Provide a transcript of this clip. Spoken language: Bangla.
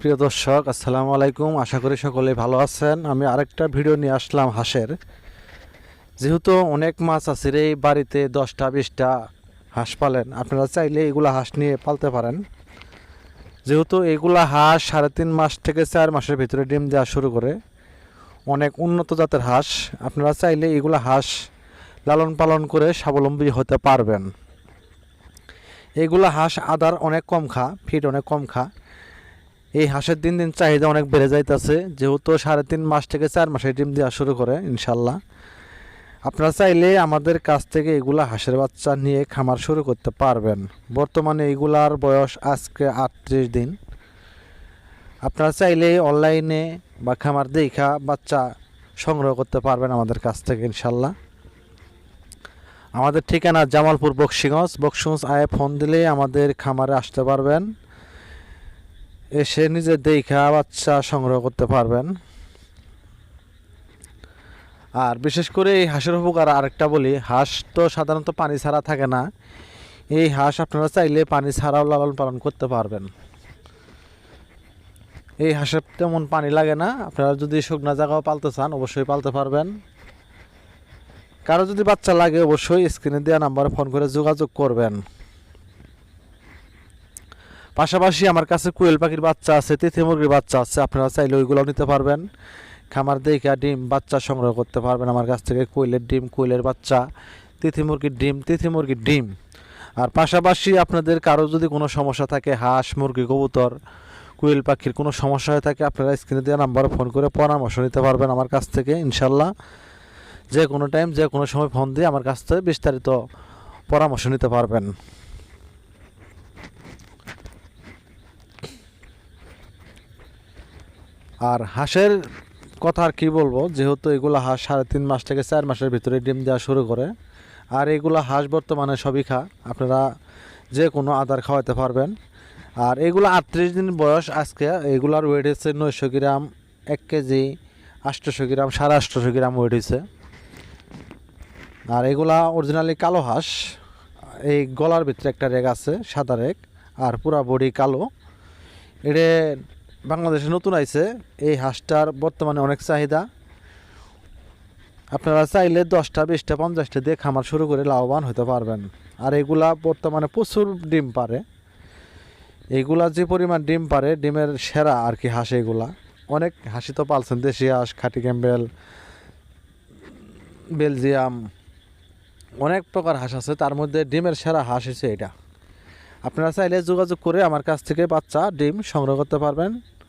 প্রিয় দর্শক, আসসালামু আলাইকুম। আশা করি সকলে ভালো আছেন। আমি আরেকটা ভিডিও নিয়ে আসলাম হাঁসের। যেহেতু অনেক মাছ আছে রে বাড়িতে, দশটা, বিশটা হাঁস পালেন। আপনারা চাইলে এগুলা হাঁস নিয়ে পালতে পারেন। যেহেতু এগুলা হাঁস সাড়ে তিন মাস থেকে চার মাসের ভিতরে ডিম দেওয়া শুরু করে, অনেক উন্নত জাতের হাঁস, আপনারা চাইলে এগুলা হাঁস লালন পালন করে স্বাবলম্বী হতে পারবেন। এগুলা হাঁস আদার অনেক কম খা ফিট অনেক কম খা। এই হাঁসের দিন দিন চাহিদা অনেক বেড়ে যাইতেছে, যেহেতু সাড়ে তিন মাস থেকে চার মাসে ডিম দেওয়া শুরু করে ইনশাল্লাহ আপনারা চাইলে আমাদের কাছ থেকে এগুলা হাঁসের বাচ্চা নিয়ে খামার শুরু করতে পারবেন। বর্তমানে এগুলার বয়স আজকে আটত্রিশ দিন। আপনারা চাইলে অনলাইনে বা খামার দেখা বাচ্চা সংগ্রহ করতে পারবেন আমাদের কাছ থেকে ইনশাল্লাহ আমাদের ঠিকানা জামালপুর বক্সিগঞ্জ। বক্সিগঞ্জ আয়ে ফোন দিলে আমাদের খামারে আসতে পারবেন। এসে নিজে দেখা বাচ্চা সংগ্রহ করতে পারবেন। আর বিশেষ করে এই হাঁসের উপকার আরেকটা বলি, হাঁস তো সাধারণত পানি ছাড়া থাকে না। এই হাঁস আপনারা চাইলে পানি ছাড়াও লালন পালন করতে পারবেন। এই হাঁসের তেমন পানি লাগে না, আপনারা যদি শুকনা জায়গাও পালতে চান অবশ্যই পালতে পারবেন। কারও যদি বাচ্চা লাগে অবশ্যই স্ক্রিনে দেওয়া নাম্বারে ফোন করে যোগাযোগ করবেন। পাশাপাশি আমার কাছে কুয়েল পাখির বাচ্চা আছে, তিথি মুরগির বাচ্চা আছে, আপনারা চাইলে ওইগুলো নিতে পারবেন। খামার দেখে ডিম, বাচ্চা সংগ্রহ করতে পারবেন আমার কাছ থেকে, কোয়েলের ডিম, কোয়েলের বাচ্চা, তিথি মুরগির ডিম, তিথি মুরগির ডিম। আর পাশাপাশি আপনাদের কারও যদি কোনো সমস্যা থাকে, হাঁস, মুরগি, কবুতর, কুয়েল পাখির কোনো সমস্যা হয়ে থাকে, আপনারা স্ক্রিনে দেওয়া নাম্বারে ফোন করে পরামর্শ নিতে পারবেন আমার কাছ থেকে, ইনশাল্লাহ। যে কোনো টাইম যে কোনো সময় ফোন দিয়ে আমার কাছ থেকে বিস্তারিত পরামর্শ নিতে পারবেন। আর হাঁসের কথা আর কি বলব, যেহেতু এগুলো হাঁস সাড়ে তিন মাস থেকে চার মাসের ভিতরে ডিম দেওয়া শুরু করে, আর এগুলো হাঁস বর্তমানে সবই খা, আপনারা যে কোনো আদার খাওয়াতে পারবেন। আর এগুলো আটত্রিশ দিন বয়স আজকে, এগুলার ওয়েট হচ্ছে নয়শো গ্রাম, এক কেজি আটশোশো গ্রাম, সাড়ে আটশোশো গ্রাম ওয়েট হয়েছে আর এগুলা অরিজিনালি কালো হাঁস, এই গলার ভিতরে একটা রেগ আছে, সাদা রেগ আর পুরা বডি কালো। এটা বাংলাদেশে নতুন আইছে। এই হাঁসটার বর্তমানে অনেক চাহিদা। আপনারা চাইলে দশটা, বিশটা, পঞ্চাশটা দিয়ে খামার শুরু করে লাভবান হতে পারবেন। আর এগুলা বর্তমানে প্রচুর ডিম পারে এগুলা যে পরিমাণ ডিম পারে ডিমের সেরা আর কি হাঁস এগুলা। অনেক হাসি তো পালছেন, দেশি হাঁস, খাটি ক্যাম্বেল, বেলজিয়াম, অনেক প্রকার হাঁস আছে। তার মধ্যে ডিমের সেরা হাঁস হচ্ছে এটা। আপনারা চাইলে যোগাযোগ করে আমার কাছ থেকে বাচ্চা ডিম সংগ্রহ করতে পারবেন।